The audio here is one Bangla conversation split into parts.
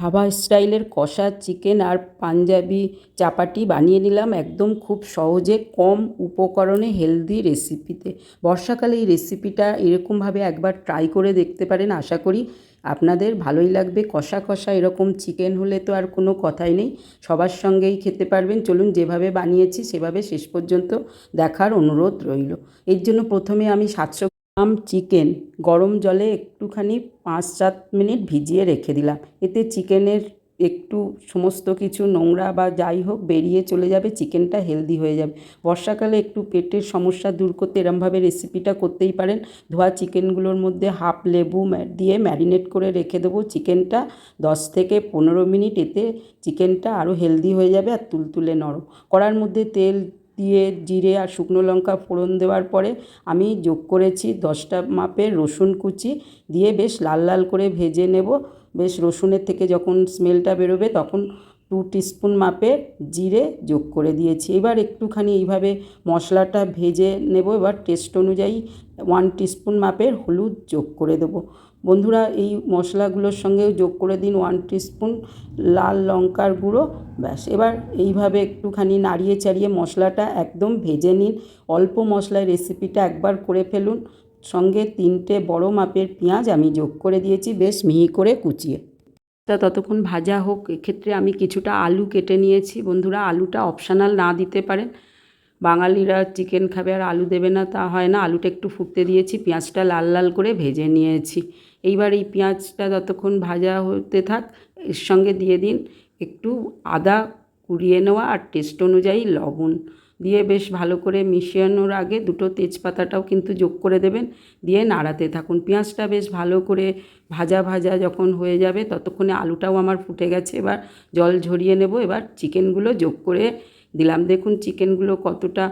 ধাবা স্টাইলের কষা চিকেন আর পাঞ্জাবি চাপাটি বানিয়ে নিলাম একদম খুব সহজে কম উপকরণে হেলদি রেসিপিতে। বর্ষাকালে এই রেসিপিটা এরকমভাবে একবার ট্রাই করে দেখতে পারেন, আশা করি আপনাদের ভালোই লাগবে। কষা কষা এরকম চিকেন হলে তো আর কোনো কথাই নেই, সবার সঙ্গেই খেতে পারবেন। চলুন যেভাবে বানিয়েছি সেভাবে শেষ পর্যন্ত দেখার অনুরোধ রইল। এর জন্য প্রথমে আমি সাতশো গ্রাম চিকেন গরম জলে একটুখানি পাঁচ সাত মিনিট ভিজিয়ে রেখে দিলাম। এতে চিকেনের একটু সমস্ত কিছু নোংরা বা যাই হোক বেরিয়ে চলে যাবে, চিকেনটা হেলদি হয়ে যাবে। বর্ষাকালে একটু পেটের সমস্যা দূর করতে এরমভাবে রেসিপিটা করতেই পারেন। ধোয়া চিকেনগুলোর মধ্যে হাফ লেবু দিয়ে ম্যারিনেট করে রেখে দেবো চিকেনটা দশ থেকে পনেরো মিনিট। এতে চিকেনটা আরও হেলদি হয়ে যাবে আর তুলতুলে নরম। কড়ার মধ্যে তেল দিয়ে জিরে আর শুকনো লঙ্কা ফোড়ন দেওয়ার পরে আমি যোগ করেছি দশটা মাপের রসুন কুচি দিয়ে বেশ লাল লাল করে ভেজে নেব। বেশ রসুনের থেকে যখন স্মেলটা বেরোবে তখন টু টিস্পুন মাপের জিরে যোগ করে দিয়েছি। এবার একটুখানি এইভাবে মশলাটা ভেজে নেব। এবার টেস্ট অনুযায়ী ওয়ান টিস্পুন মাপের হলুদ যোগ করে দেবো। বন্ধুরা, এই মশলাগুলোর সঙ্গেও যোগ করে দিন ওয়ান টিস্পুন লাল লঙ্কার গুঁড়ো, ব্যাস। এবার এইভাবে একটুখানি নাড়িয়ে চাড়িয়ে মশলাটা একদম ভেজে নিন। অল্প মশলায় রেসিপিটা একবার করে ফেলুন। সঙ্গে তিনটে বড় মাপের পেঁয়াজ আমি যোগ করে দিয়েছি, বেশ মিহি করে কুচিয়ে। তা ততক্ষণ ভাজা হোক, এক্ষেত্রে আমি কিছুটা আলু কেটে নিয়েছি। বন্ধুরা, আলুটা অপশানাল না দিতে পারেন। বাঙালিরা চিকেন খাবে আর আলু দেবে না, তা হয় না। আলুটা একটু ফুটতে দিয়েছি, পেঁয়াজটা লাল লাল করে ভেজে নিয়েছি। এইবার এই পেঁয়াজটা যতক্ষণ ভাজা হতে থাক, এর সঙ্গে দিয়ে দিন একটু আদা কুড়িয়ে নেওয়া আর টেস্ট অনুযায়ী লবণ। দিয়ে বেশ ভালো করে মিশিয়ানোর আগে দুটো তেজপাতাটাও কিন্তু যোগ করে দেবেন, দিয়ে নাড়াতে থাকুন। পেঁয়াজটা বেশ ভালো করে ভাজা ভাজা যখন হয়ে যাবে, ততক্ষণে আলুটাও আমার ফুটে গেছে। এবার জল ঝরিয়ে নেব, এবার চিকেনগুলো যোগ করে দিলাম। দেখুন, চিকেনগুলো কতটা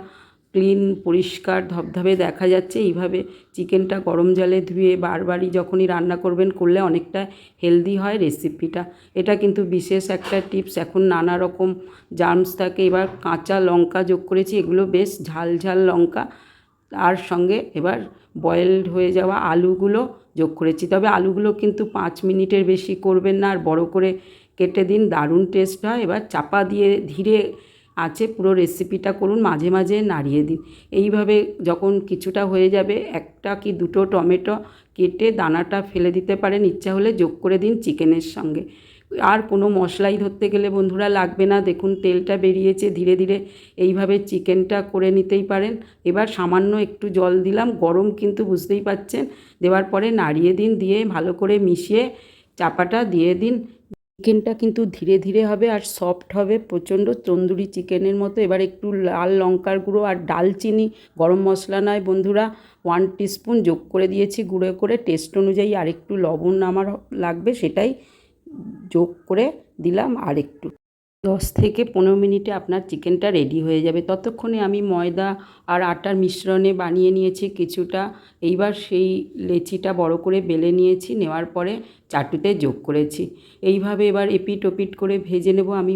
ক্লিন, পরিষ্কার, ধবধবে দেখা যাচ্ছে। এইভাবে চিকেনটা গরম জলে ধুয়ে বারবারই যখনই রান্না করবেন, করলে অনেকটা হেলদি হয় রেসিপিটা। এটা কিন্তু বিশেষ একটা টিপস। এখন নানা রকম জার্মস থাকে। এবার কাঁচা লঙ্কা যোগ করেছি। এগুলো বেশ ঝাল ঝাল লঙ্কা। আর সঙ্গে এবার বয়েলড হয়ে যাওয়া আলুগুলো যোগ করেছি। তবে আলুগুলো কিন্তু পাঁচ মিনিটের বেশি করবেন না। আর বড় করে কেটে দিন। দারুণ টেস্ট হয়। এবার চাপা দিয়ে ধীরে আছে, পুরো রেসিপিটা করুন, মাঝে মাঝে নাড়িয়ে দিন। এইভাবে যখন কিছুটা হয়ে যাবে, একটা কি দুটো টমেটো কেটে দানাটা ফেলে দিতে পারেন, ইচ্ছা হলে যোগ করে দিন চিকেনের সঙ্গে। আর কোনো মশলাই ধরতে গেলে বন্ধুরা লাগবে না, দেখুন তেলটা বেরিয়েছে, ধীরে ধীরে এইভাবে চিকেনটা করে নিতেই পারেন। এবার সামান্য একটু জল দিলাম, গরম কিন্তু বুঝতেই পাচ্ছেন। দেওয়ার পরে নাড়িয়ে দিন, দিয়ে ভালো করে মিশিয়ে চাপাটা দিয়ে দিন। চিকেনটা কিন্তু ধীরে ধীরে হবে আর সফট হবে। প্রচণ্ড তন্দুরি চিকেনের মতো। এবার একটু লাল লঙ্কার গুঁড়ো আর ডালচিনি গরম মশলা নয় বন্ধুরা। ওয়ান টিস্পুন যোগ করে দিয়েছি গুঁড়ো করে। টেস্ট অনুযায়ী আর একটু লবণ আমার লাগবে সেটাই যোগ করে দিলাম আর একটু দশ থেকে পনেরো মিনিটে আপনার চিকেনটা রেডি হয়ে যাবে। ততক্ষণে আমি ময়দা আর আটার মিশ্রণে বানিয়ে নিয়েছি কিছুটা। এইবার সেই লেচিটা বড় করে বেলে নিয়েছি, নেওয়ার পরে চাটুতে যোগ করেছি। এইভাবে এবার এপিট ওপিট করে ভেজে নেব। আমি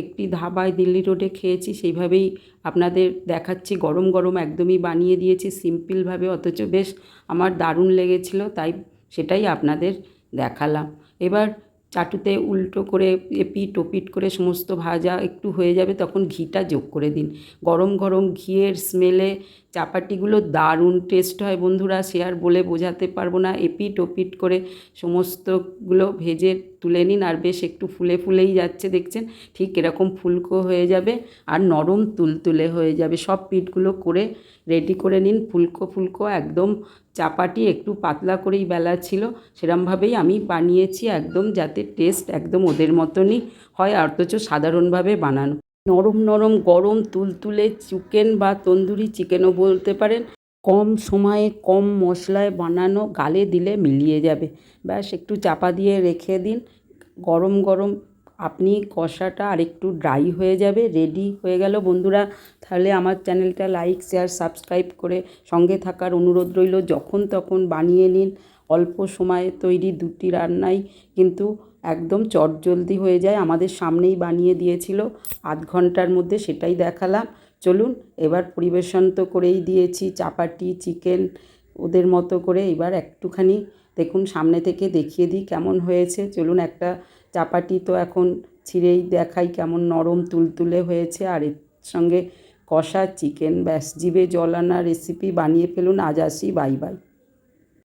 একটি ধাবায় দিল্লি রোডে খেয়েছি, সেইভাবেই আপনাদের দেখাচ্ছি। গরম গরম একদমই বানিয়ে দিয়েছি সিম্পলভাবে, অথচ বেশ আমার দারুণ লেগেছিল, তাই সেটাই আপনাদের দেখালাম। এবার চাটুতে উল্টো করে এপিট ওপিট করে সমস্ত ভাজা একটু হয়ে যাবে, তখন ঘিটা যোগ করে দিন। গরম গরম ঘিয়ের স্মেলে চাপাটিগুলো দারুণ টেস্ট হয় বন্ধুরা, সে আর বলে বোঝাতে পারব না। এপিট ওপিট করে সমস্তগুলো ভেজে তুলে নিন আর বেশ একটু ফুলে ফুলেই যাচ্ছে দেখছেন, ঠিক এরকম ফুলকো হয়ে যাবে আর নরম তুলতুলে হয়ে যাবে। সব পিঠগুলো করে রেডি করে নিন, ফুলকো ফুলকো একদম চাপাটি একটু পাতলা করেই বেলা ছিল, সেরমভাবেই আমি বানিয়েছি একদম যাতে টেস্ট একদম ওদের মতনই হয়, অথচ সাধারণভাবে বানানো। নরম নরম গরম তুলতুলে চিকেন বা তন্দুরি চিকেনও বলতে পারেন। কম সময়ে কম মশলায় বানানো গালে দিলে মিলিয়ে যাবে। ব্যাস, একটু চাপা দিয়ে রেখে দিন। গরম গরম আপনি কষাটা আরেকটু ড্রাই হয়ে যাবে রেডি হয়ে গেল বন্ধুরা। তাহলে আমার চ্যানেলটা লাইক শেয়ার সাবস্ক্রাইব করে সঙ্গে থাকার অনুরোধ রইল। যখন তখন বানিয়ে নিন। অল্প সময়ে তৈরি দুটি রান্নাই কিন্তু একদম চটজলদি হয়ে যায়। আমাদের সামনেই বানিয়ে দিয়েছিল। আধ ঘণ্টার মধ্যে সেটাই দেখালাম। চলুন, এবার পরিবেশন তো করেই দিয়েছি। চাপাটি, চিকেন, ওদের মতো করে এবার একটুখানি দেখুন, সামনে থেকে দেখিয়ে দিই কেমন হয়েছে। চলুন, একটা চাপাটি তো এখন ছিঁড়েই দেখাই কেমন নরম তুলতুলে হয়েছে। আর এর সঙ্গে কষা চিকেন, ব্যাস, জিভে জল আনা রেসিপি বানিয়ে ফেলুন। আজ আসি, বাই বাই।